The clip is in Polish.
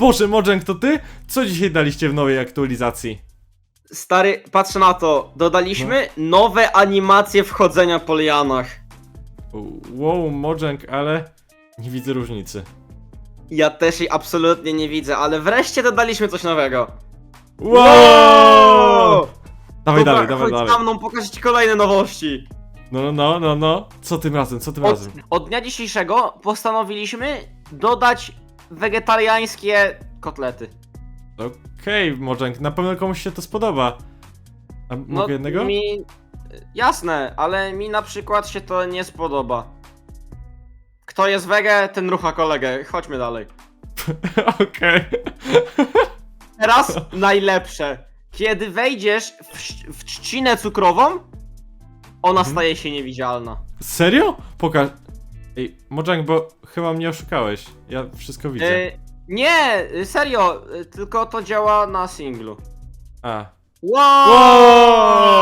Boże, Mojang, to ty? Co dzisiaj daliście w nowej aktualizacji? Stary, patrz na to. Dodaliśmy nowe animacje wchodzenia po lianach. Wow, Mojang, ale nie widzę różnicy. Ja też jej absolutnie nie widzę, ale wreszcie dodaliśmy coś nowego. Wow! Dawaj Dobra, dalej, dawaj chodź dalej. za mną, pokażę ci kolejne nowości. No, no, no, no, no. Co tym razem, co tym Od, razem? od dnia dzisiejszego postanowiliśmy dodać wegetariańskie kotlety. Okej, Mojang, na pewno komuś się to spodoba. A mogę jednego? No, Mi... Jasne, ale mi na przykład się to nie spodoba. Kto jest wege, ten rucha kolegę. Chodźmy dalej. Okej. Teraz najlepsze. Kiedy wejdziesz w, ś- w trzcinę cukrową, ona Mhm. staje się niewidzialna. Serio? Pokaż. Ej, Mojang, bo chyba mnie oszukałeś. Ja wszystko widzę. E, nie, serio, tylko to działa na singlu. A. Wow! Wow!